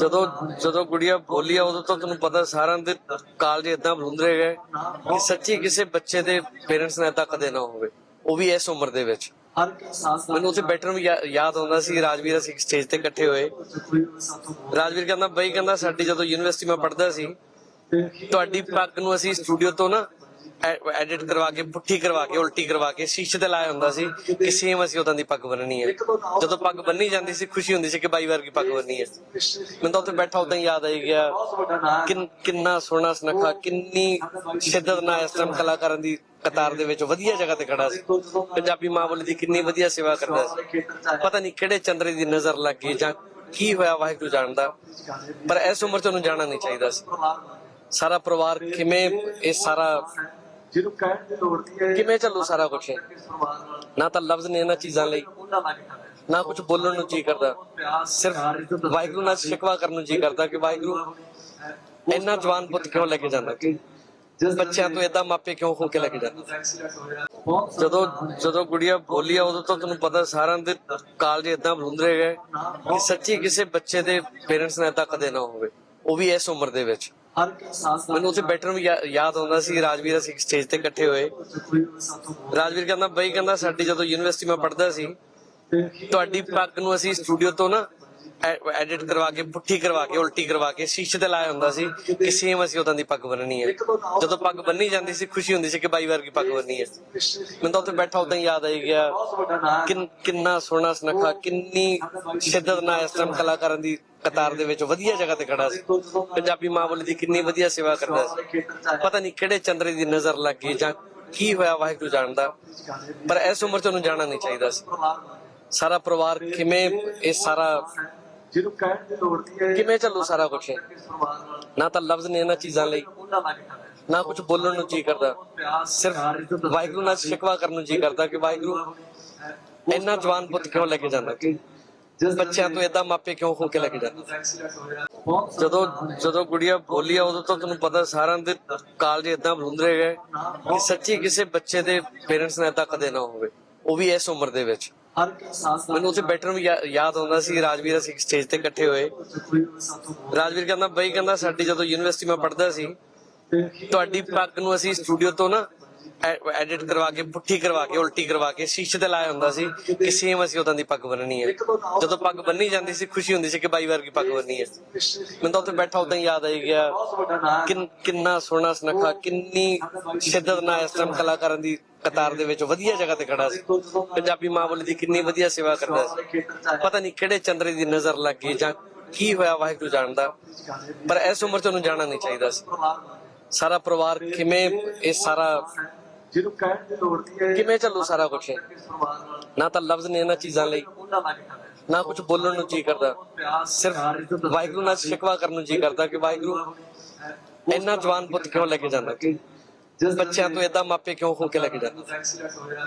ਜਦੋਂ ਜਦੋਂ ਗੁੜੀਆ ਬੋਲੀ ਆ, ਉਦੋਂ ਤਾਂ ਤੁਹਾਨੂੰ ਪਤਾ ਸਾਰਿਆਂ ਦੇ ਕਾਲਜ ਇਦਾਂ ਬਲੁੰਦਰੇ ਗਏ ਕਿ ਸੱਚੀ ਕਿਸੇ ਬੱਚੇ ਦੇ ਪੇਰੈਂਟਸ ਨੇ ਏਦਾਂ ਕਦੇ ਹੋਵੇ। ਉਹ ਵੀ ਇਸ ਉਮਰ ਦੇ ਵਿੱਚ। ਮੈਨੂੰ ਉੱਥੇ ਬੈਠਣ ਨੂੰ ਯਾ- ਯਾਦ ਆਉਂਦਾ ਸੀ, ਰਾਜਵੀਰ ਅਸੀਂ ਸਟੇਜ ਤੇ ਇਕੱਠੇ ਹੋਏ। ਰਾਜਵੀਰ ਕਹਿੰਦਾ, ਬਈ ਕਹਿੰਦਾ, ਸਾਡੀ ਜਦੋਂ ਯੂਨੀਵਰਸਿਟੀ ਮੈਂ ਪੜ੍ਹਦਾ ਸੀ, ਤੁਹਾਡੀ ਪੱਗ ਨੂੰ ਅਸੀਂ ਸਟੂਡੀਓ ਤੋਂ ਨਾ ਐਡਿਟ ਕਰਵਾ ਕੇ, ਪੁੱਠੀ ਕਰਵਾ ਕੇ, ਉਲਟੀ ਕਰਵਾ ਕੇ ਸ਼ੀਸ਼ੇ ਤੇ ਲਾਇਆ ਹੁੰਦਾ ਸੀ ਕਿ ਸੇਮ ਅਸੀਂ ਉਦਾਂ ਦੀ ਪੱਗ ਬੰਨਣੀ ਹੈ ਜਦੋਂ ਪੱਗ ਬੰਨੀ ਜਾਂਦੀ ਸੀ, ਖੁਸ਼ੀ ਹੁੰਦੀ ਸੀ ਕਿ ਬਾਈ ਵਰਗੀ ਪੱਗ ਬੰਨੀ ਹੈ ਮੈਨੂੰ ਤਾਂ ਉੱਥੇ ਬੈਠਾ ਉਦਾਂ ਹੀ ਯਾਦ ਆਈ ਗਿਆ ਕਿੰਨਾ ਸੋਹਣਾ ਸੁਨੱਖਾ, ਕਿੰਨੀ ਸ਼ਿੱਦਤ ਨਾਲ ਇਸ ਟਾਈਮ ਕਲਾਕਾਰਾਂ ਦੀ ਕਤਾਰ ਦੇ ਵਿੱਚ ਵਧੀਆ ਜਗ੍ਹਾ ਤੇ ਖੜਾ ਸੀ। ਪੰਜਾਬੀ ਮਾਂ ਬੋਲੀ ਦੀ ਕਿੰਨੀ ਵਧੀਆ ਸੇਵਾ ਕਰਦਾ ਸੀ। ਪਤਾ ਨਹੀਂ ਕਿਹੜੇ ਚੰਦਰੇ ਦੀ ਨਜ਼ਰ ਲੱਗ ਗਈ ਜਾਂ ਕੀ ਹੋਇਆ, ਵਾਹਿਗੁਰੂ ਜਾਣਦਾ। ਪਰ ਇਸ ਉਮਰ 'ਚ ਉਹਨੂੰ ਜਾਣਾ ਨਹੀਂ ਚਾਹੀਦਾ ਸੀ। ਸਾਰਾ ਪਰਿਵਾਰ ਕਿਵੇਂ ਇਹ ਸਾਰਾ ਜਿਹਨੂੰ ਕਹਿਣ ਦੀ ਲੋੜ ਨਹੀਂ ਹੈ ਕਿਵੇਂ ਚੱਲੂ ਸਾਰਾ ਕੁਝ ਨਾ ਤਾਂ ਲਫ਼ਜ਼ ਨੇ ਇਹਨਾਂ ਚੀਜ਼ਾਂ ਲਈ। ਨਾ ਕੁਝ ਬੋਲਣ ਨੂੰ ਜੀ ਕਰਦਾ। ਸਿਰਫ ਵਾਹਿਗੁਰੂ ਨਾਲ ਸ਼ਿਕਵਾ ਕਰਨ ਨੂੰ ਜੀ ਕਰਦਾ ਕਿ ਵਾਹਿਗੁਰੂ ਇੰਨਾ ਜਵਾਨ ਪੁੱਤ ਕਿਉਂ ਲੈ ਕੇ ਜਾਂਦਾ? ਕਿ ਬੱਚਿਆਂ ਤੋਂ ਏਦਾਂ ਮਾਪੇ ਕਿਉਂ ਹੋ ਕੇ ਲੈ ਕੇ ਜਾਂਦੇ? ਜਦੋਂ ਜਦੋਂ ਗੁੜੀਆ ਬੋਲੀ ਆ ਉਦੋਂ ਤਾਂ ਤੁਹਾਨੂੰ ਪਤਾ ਸਾਰਿਆਂ ਦੇ ਕਾਲਜ ਇਦਾਂ ਬਲੁੰਦਰੇ ਗਏ ਕਿ ਸੱਚੀ ਕਿਸੇ ਬੱਚੇ ਦੇ ਪੇਰੈਂਟਸ ਨੇ ਏਦਾਂ ਕਦੇ ਨਾ ਹੋਵੇ। ਉਹ ਵੀ ਇਸ ਉਮਰ ਦੇ ਵਿੱਚ। ਹਰ ਇੱਕ ਸਾਸ ਮੈਨੂੰ ਉੱਥੇ ਬੈਠਣ ਯਾ- ਯਾਦ ਆਉਂਦਾ ਸੀ ਰਾਜਵੀਰ ਅਸੀਂ ਸਟੇਜ ਤੇ ਇਕੱਠੇ ਹੋਏ। ਰਾਜਵੀਰ ਕਹਿੰਦਾ ਬਈ ਕਹਿੰਦਾ ਸਾਡੀ ਜਦੋਂ ਯੂਨੀਵਰਸਿਟੀ ਮੈਂ ਪੜ੍ਹਦਾ ਸੀ ਤੁਹਾਡੀ ਪੱਗ ਨੂੰ ਅਸੀਂ ਸਟੂਡੀਓ ਤੋਂ ਨਾ ਐਡਿਟ ਕਰਵਾ ਕੇ ਪੁੱਠੀ ਕਰਵਾ ਕੇ ਉਲਟੀ ਕਰਵਾ ਕੇ ਸ਼ੀਸ਼ੇ ਤੇ ਲਾਇਆ ਹੁੰਦਾ ਸੀ ਕਿ ਸੇਮ ਅਸੀਂ ਉਦਾਂ ਦੀ ਪੱਗ ਬੰਨਣੀ ਹੈ। ਜਦੋਂ ਪੱਗ ਬੰਨੀ ਜਾਂਦੀ ਸੀ ਖੁਸ਼ੀ ਹੁੰਦੀ ਸੀ ਕਿ ਬਾਈ ਵਰਗੀ ਪੱਗ ਬੰਨੀ ਹੈ। ਮੈਨੂੰ ਤਾਂ ਉੱਥੇ ਬੈਠਾ ਉਦਾਂ ਹੀ ਯਾਦ ਆਈ ਗਿਆ। ਕਿੰਨ- ਕਿੰਨਾ ਸੋਹਣਾ ਸੁਨੱਖਾ ਕਿੰਨੀ ਸ਼ਿੱਦਤ ਨਾਲ ਇਸ ਟਾਈਮ ਕਲਾਕਾਰਾਂ ਦੀ ਕਤਾਰ ਦੇ ਵਿੱਚ ਵਧੀਆ ਜਗ੍ਹਾ ਤੇ ਖੜਾ ਸੀ। ਪੰਜਾਬੀ ਮਾਂ ਬੋਲੀ ਦੀ ਕਿੰਨੀ ਵਧੀਆ ਸੇਵਾ ਕਰਦਾ ਸੀ। ਪਤਾ ਨਹੀਂ ਕਿਹੜੇ ਚੰਦਰੇ ਦੀ ਨਜ਼ਰ ਲੱਗ ਗਈ ਜਾਂ ਕੀ ਹੋਇਆ, ਵਾਹਿਗੁਰੂ ਜਾਣਦਾ। ਪਰ ਇਸ ਉਮਰ 'ਚ ਉਹਨੂੰ ਜਾਣਾ ਨਹੀਂ ਚਾਹੀਦਾ ਸੀ। ਸਾਰਾ ਪਰਿਵਾਰ ਕਿਵੇਂ ਇਹ ਸਾਰਾ ਜਿਹਨੂੰ ਕਹਿਣ ਦੀ ਲੋੜ ਨਹੀਂ ਹੈ ਕਿਵੇਂ ਚੱਲੂ ਸਾਰਾ ਕੁਝ ਨਾ ਤਾਂ ਲਫ਼ਜ਼ ਨੇ ਇਹਨਾਂ ਚੀਜ਼ਾਂ ਲਈ, ਨਾ ਕੁਝ ਬੋਲਣ ਨੂੰ ਜੀ ਕਰਦਾ। ਸਿਰਫ ਵਾਹਿਗੁਰੂ ਨਾਲ ਸ਼ਿਕਵਾ ਕਰਨ ਨੂੰ ਜੀ ਕਰਦਾ ਕਿ ਵਾਹਿਗੁਰੂ, ਇੰਨਾ ਜਵਾਨ ਪੁੱਤ ਕਿਉਂ ਲੈ ਕੇ ਜਾਂਦਾ? ਬੱਚਿਆਂ ਤੋਂ ਏਦਾਂ ਮਾਪੇ ਕਿਉਂ ਹੋ ਕੇ ਲੈ ਕੇ ਜਾਂਦੇ ਜਦੋਂ ਜਦੋਂ ਗੁੜੀਆ ਬੋਲੀ ਆ ਉਦੋਂ ਤਾਂ ਤੁਹਾਨੂੰ ਪਤਾ ਸਾਰਿਆਂ ਦੇ ਕਾਲਜ ਇਦਾਂ ਬਲੁੰਦਰੇ ਗਏ ਕਿ ਸੱਚੀ ਕਿਸੇ ਬੱਚੇ ਦੇ ਪੇਰੈਂਟਸ ਨੇ ਏਦਾਂ ਕਦੇ ਨਾ ਹੋਵੇ। ਉਹ ਵੀ ਇਸ ਉਮਰ ਦੇ ਵਿੱਚ। ਮੈਨੂੰ ਉੱਥੇ ਬੈਠਣ ਨੂੰ ਯਾਦ ਆਉਂਦਾ ਸੀ ਰਾਜਵੀਰ ਅਸੀਂ ਸਟੇਜ ਤੇ ਇਕੱਠੇ ਹੋਏ। ਰਾਜਵੀਰ ਕਹਿੰਦਾ ਬਈ ਕਹਿੰਦਾ ਸਾਡੀ ਜਦੋਂ ਯੂਨੀਵਰਸਿਟੀ ਮੈਂ ਪੜ੍ਹਦਾ ਸੀ ਤੁਹਾਡੀ ਪੱਗ ਨੂੰ ਅਸੀਂ ਸਟੂਡੀਓ ਤੋਂ ਨਾ ਐਡਿਟ ਕਰਵਾ ਕੇ, ਪੁੱਠੀ ਕਰਵਾ ਕੇ, ਉਲਟੀ ਕਰਵਾ ਕੇ ਸ਼ੀਸ਼ੇ ਤੇ ਲਾਇਆ ਹੁੰਦਾ ਸੀ ਕਿ ਸੇਮ ਅਸੀਂ ਉਦਾਂ ਦੀ ਪੱਗ ਬੰਨਣੀ ਹੈ। ਜਦੋਂ ਪੱਗ ਬੰਨੀ ਜਾਂਦੀ ਸੀ, ਖੁਸ਼ੀ ਹੁੰਦੀ ਸੀ ਕਿ ਬਾਈ ਵਰਗੀ ਪੱਗ ਬੰਨੀ ਹੈ। ਮੈਨੂੰ ਤਾਂ ਉੱਥੇ ਬੈਠਾ ਉਦਾਂ ਹੀ ਯਾਦ ਆਈ ਗਿਆ ਕਿੰਨਾ ਸੋਹਣਾ ਸੁਨੱਖਾ, ਕਿੰਨੀ ਸ਼ਿੱਦਤ ਨਾਲ ਇਸ ਟਾਈਮ ਕਲਾਕਾਰਾਂ ਦੀ ਕਤਾਰ ਦੇ ਵਿੱਚ ਵਧੀਆ ਜਗ੍ਹਾ ਤੇ ਖੜਾ ਸੀ। ਪੰਜਾਬੀ ਮਾਂ ਬੋਲੀ ਦੀ ਕਿੰਨੀ ਵਧੀਆ ਸੇਵਾ ਕਰਦਾ ਸੀ। ਪਤਾ ਨਹੀਂ ਕਿਹੜੇ ਚੰਦਰੇ ਦੀ ਨਜ਼ਰ ਲੱਗ ਗਈ ਜਾਂ ਕੀ ਹੋਇਆ ਵਾਹਿਗੁਰੂ ਜਾਣਦਾ। ਪਰ ਇਸ ਉਮਰ 'ਚ ਉਹਨੂੰ ਜਾਣਾ ਨਹੀਂ ਚਾਹੀਦਾ ਸੀ। ਸਾਰਾ ਪਰਿਵਾਰ ਕਿਵੇਂ ਇਹ ਸਾਰਾ ਜਿਹਨੂੰ ਕਹਿਣ ਦੀ ਲੋੜ ਨਹੀਂ ਹੈ ਕਿਵੇਂ ਚੱਲੂ ਸਾਰਾ ਕੁਝ ਨਾ ਤਾਂ ਲਫ਼ਜ਼ ਨੇ ਇਹਨਾਂ ਚੀਜ਼ਾਂ ਲਈ। ਨਾ ਕੁਝ ਬੋਲਣ ਨੂੰ ਜੀ ਕਰਦਾ। ਸਿਰਫ ਵਾਹਿਗੁਰੂ ਨਾਲ ਸ਼ਿਕਵਾ ਕਰਨ ਨੂੰ ਜੀ ਕਰਦਾ ਕਿ ਵਾਹਿਗੁਰੂ ਇੰਨਾ ਜਵਾਨ ਪੁੱਤ ਕਿਉਂ ਲੈ ਕੇ ਜਾਂਦਾ? ਕਿ ਬੱਚਿਆਂ ਤੋਂ ਏਦਾਂ ਮਾਪੇ ਕਿਉਂ ਹੋ ਕੇ ਲੈ ਕੇ ਜਾਂਦੇ?